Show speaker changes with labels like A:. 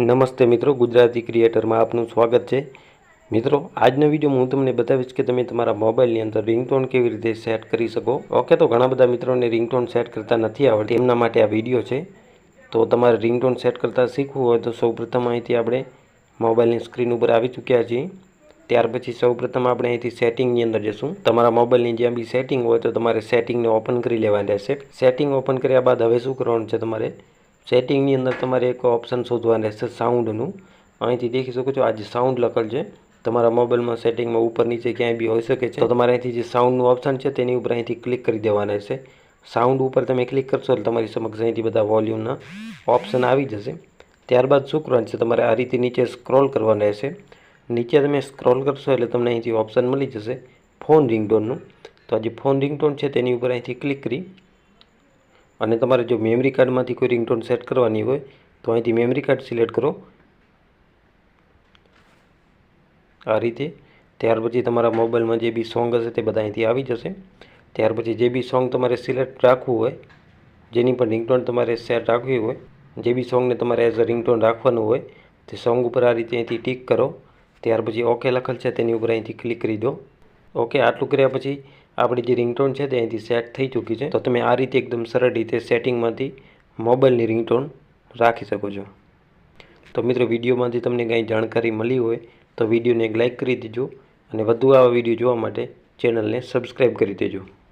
A: નમસ્તે મિત્રો, ગુજરાતી ક્રિએટરમાં આપનું સ્વાગત છે. મિત્રો, આજના વિડીયોમાં હું તમને બતાવીશ કે તમે તમારા મોબાઈલની અંદર રિંગટોન કેવી રીતે સેટ કરી શકો. ઓકે, તો ઘણા બધા મિત્રોને રિંગટોન સેટ કરતા નથી આવડતી, એમના માટે આ વીડિયો છે. તો તમારે રિંગટોન સેટ કરતાં શીખવું હોય તો સૌપ્રથમ અહીંથી આપણે મોબાઈલની સ્ક્રીન ઉપર આવી ચૂક્યા છીએ. ત્યાર પછી સૌપ્રથમ આપણે અહીંથી સેટિંગની અંદર જશું. તમારા મોબાઈલની જ્યાં બી સેટિંગ હોય તો તમારે સેટિંગને ઓપન કરી લેવાની રહેશે. સેટિંગ ઓપન કર્યા બાદ હવે શું કરવાનું છે તમારે? સેટિંગની અંદર તમારે એક ઓપ્શન શોધવાનું રહેશે સાઉન્ડનું અહીંથી દેખી શકો છો, આ જે સાઉન્ડ લખેલ છે, તમારા મોબાઈલમાં સેટિંગમાં ઉપર નીચે ક્યાંય બી હોઈ શકે છે. તો તમારે અહીંથી જે સાઉન્ડનું ઓપ્શન છે, તેની ઉપર અહીંથી ક્લિક કરી દેવાના રહેશે. સાઉન્ડ ઉપર તમે ક્લિક કરશો એટલે તમારી સમક્ષ અહીંથી બધા વોલ્યુમના ઓપ્શન આવી જશે. ત્યારબાદ શું કરવાનું છે, તમારે આ રીતે નીચે સ્ક્રોલ કરવાનું રહેશે. નીચે તમે સ્ક્રોલ કરશો એટલે તમને અહીંથી ઓપ્શન મળી જશે ફોન રિંગટોનનું તો આ જે ફોન રિંગટોન છે, તેની ઉપર અહીંથી ક્લિક કરી અને તમારે જો મેમરી કાર્ડમાંથી કોઈ રિંગટોન સેટ કરવાની હોય, તો અહીંથી મેમરી કાર્ડ સિલેક્ટ કરો. આ રીતે. ત્યાર પછી તમારા મોબાઈલમાં જે બી સોંગ હશે તે બધા અહીંથી આવી જશે. ત્યાર પછી જે બી સોંગ તમારે સિલેક્ટ રાખવું હોય, જેની પણ રિંગટોન તમારે સેટ રાખવી હોય, જે બી સોંગને તમારે એઝ અ રિંગટોન રાખવાનું હોય, તે સોંગ ઉપર આ રીતે અહીંથી ટીક કરો. ત્યાર પછી ઓકે લખેલ છે, તેની ઉપર અહીંથી ક્લિક કરી દો. ઓકે આટલું કર્યા પછી આપણી જે રિંગટોન છે તે અહીંથી સેટ થઈ ચૂકી છે. તો તમે આ રીતે એકદમ સરળ રીતે સેટિંગમાંથી મોબાઈલની રિંગટોન રાખી શકો છો. તો મિત્રો, વિડીયોમાંથી તમને કાંઈ જાણકારી મળી હોય તો વિડીયોને એક લાઇક કરી દેજો અને વધુ આવા વીડિયો જોવા માટે ચેનલને સબસ્ક્રાઈબ કરી દેજો.